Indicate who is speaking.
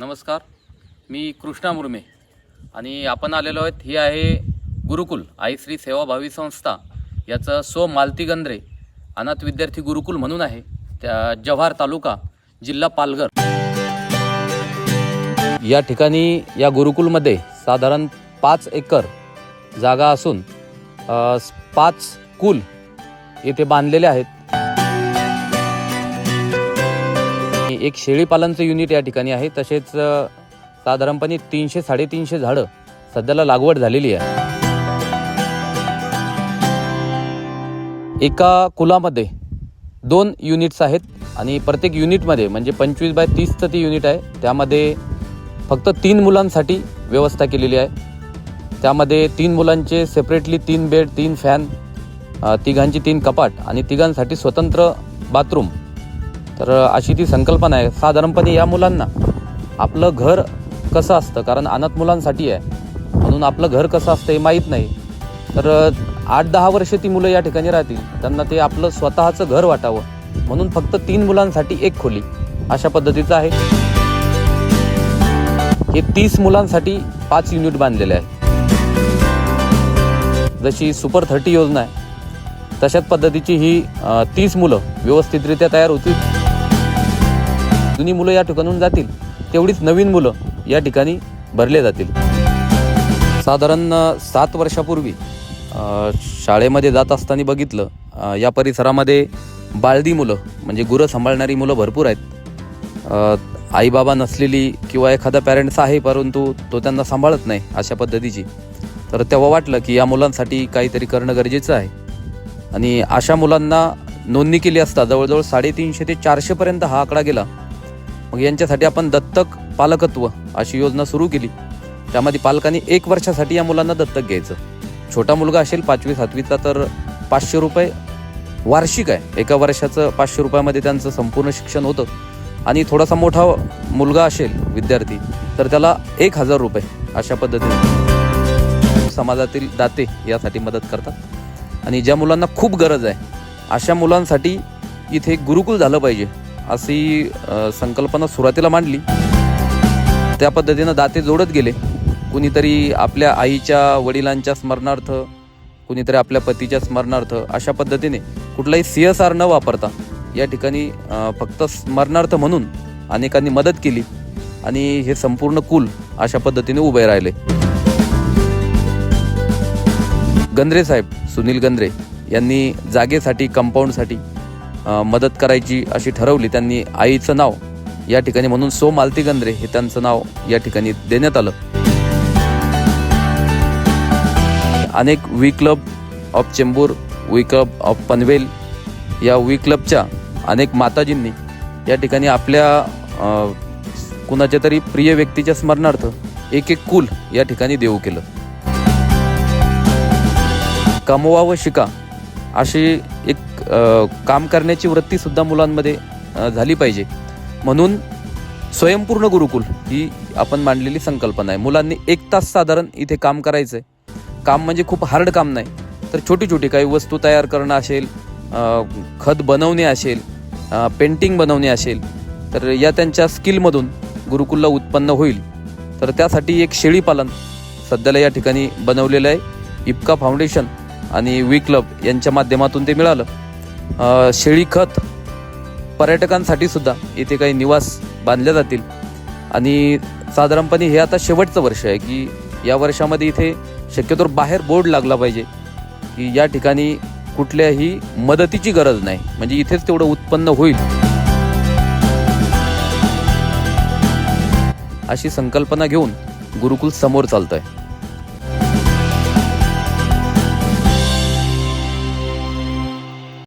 Speaker 1: नमस्कार. मी कृष्णा मुर्मे आणि आपण आलेलो आहेत. ही आहे गुरुकुल आई श्री सेवाभावी संस्था. याचं सो मालती गंद्रे अनाथ विद्यार्थी गुरुकुल म्हणून आहे. त्या जव्हार तालुका जिल्हा पालघर. या ठिकाणी या गुरुकुलमध्ये साधारण पाच एकर जागा असून पाच कुल येथे बांधलेले आहेत. एक शेळीपालनचं युनिट या ठिकाणी आहे. तसेच साधारणपणे तीनशे साडेतीनशे झाडं सध्याला लागवड झालेली आहे. एका कुलामध्ये दोन युनिट्स आहेत आणि प्रत्येक युनिटमध्ये म्हणजे पंचवीस बाय तीसचं ती युनिट आहे. त्यामध्ये फक्त तीन मुलांसाठी व्यवस्था केलेली आहे. त्यामध्ये तीन मुलांचे सेपरेटली तीन बेड तीन फॅन तिघांची तीन कपाट आणि तिघांसाठी स्वतंत्र बाथरूम तर अशी ती संकल्पना आहे. साधारणपणे या मुलांना आपलं घर कसं असतं? कारण अनाथ मुलांसाठी आहे. म्हणून आपलं घर कसं असतं हे माहीत नाही. तर आठ दहा वर्ष ती मुलं या ठिकाणी राहतील. त्यांना ते आपलं स्वतःचं घर वाटावं. म्हणून फक्त तीन मुलांसाठी एक खोली अशा पद्धतीचं आहे. हे तीस मुलांसाठी पाच युनिट बांधलेले आहे. जशी सुपर थर्टी योजना आहे तशाच पद्धतीची ही तीस मुलं व्यवस्थितरित्या तयार होतील. जुनी मुलं या ठिकाणून जातील तेवढीच नवीन मुलं या ठिकाणी भरले जातील. साधारण सात वर्षापूर्वी शाळेमध्ये जात असताना बघितलं या परिसरामध्ये बाळदी मुलं म्हणजे गुरं सांभाळणारी मुलं भरपूर आहेत. आईबाबा नसलेली किंवा एखादा पॅरेंट्स आहे परंतु तो त्यांना सांभाळत नाही अशा पद्धतीची. तर तेव्हा वाटलं की या मुलांसाठी काहीतरी करणं गरजेचं आहे. आणि अशा मुलांना नोंदणी केली असता जवळजवळ साडेतीनशे ते चारशेपर्यंत हा आकडा गेला. मग यांच्यासाठी आपण दत्तक पालकत्व अशी योजना सुरू केली. त्यामध्ये पालकांनी एक वर्षासाठी या मुलांना दत्तक घ्यायचं. छोटा मुलगा असेल पाचवी सातवीचा तर पाचशे रुपये वार्षिक आहे. एका वर्षाचं पाचशे रुपयामध्ये त्यांचं संपूर्ण शिक्षण होतं. आणि थोडासा मोठा मुलगा असेल विद्यार्थी तर त्याला एक हजार रुपये अशा पद्धतीने समाजातील दाते यासाठी मदत करतात. आणि ज्या मुलांना खूप गरज आहे अशा मुलांसाठी इथे गुरुकुल झालं पाहिजे. अशी संकल्पना सुरुवातीला मांडली. त्या पद्धतीनं दाते जोडत गेले. कुणीतरी आपल्या आईच्या वडिलांच्या स्मरणार्थ कुणीतरी आपल्या पतीच्या स्मरणार्थ अशा पद्धतीने कुठलाही सी एस आर न वापरता या ठिकाणी फक्त स्मरणार्थ म्हणून अनेकांनी मदत केली आणि हे संपूर्ण कुल अशा पद्धतीने उभे राहिले. गंद्रे साहेब सुनील गंद्रे यांनी जागेसाठी कंपाऊंडसाठी मदत करायची अशी ठरवली. त्यांनी आईचं नाव या ठिकाणी म्हणून सो मालती गंद्रे हे त्यांचं नाव या ठिकाणी देण्यात आलं. अनेक V club of Chembur V club of Panvel या वी क्लबच्या अनेक माताजींनी या ठिकाणी आपल्या कुणाच्या तरी प्रिय व्यक्तीच्या स्मरणार्थ एक एक कुल या ठिकाणी देऊ केलं. कमवा व शिका अशी काम करण्याची वृत्तीसुद्धा मुलांमध्ये झाली पाहिजे. म्हणून स्वयंपूर्ण गुरुकुल ही आपण मांडलेली संकल्पना आहे. मुलांनी एक तास साधारण इथे काम करायचं आहे काम म्हणजे खूप हार्ड काम नाही. तर छोटी छोटी काही वस्तू तयार करणं असेल खत बनवणे असेल पेंटिंग बनवणे असेल तर या त्यांच्या स्किलमधून गुरुकुलला उत्पन्न होईल. तर त्यासाठी एक शेळीपालन सध्याला या ठिकाणी बनवलेलं आहे. इपका फाउंडेशन आणि वी क्लब यांच्या माध्यमातून ते मिळालं. शेळीखत पर्यटकांसाठी सुद्धा इथे काही निवास बांधले जातील. आणि साधारणपणे हे आता शेवटचं वर्ष आहे की या वर्षामध्ये इथे शक्यतोवर बाहेर बोर्ड लागला पाहिजे की या ठिकाणी कुठल्याही मदतीची गरज नाही. म्हणजे इथेच तेवढं उत्पन्न होईल. अशी संकल्पना घेऊन गुरुकुल समोर चालतं आहे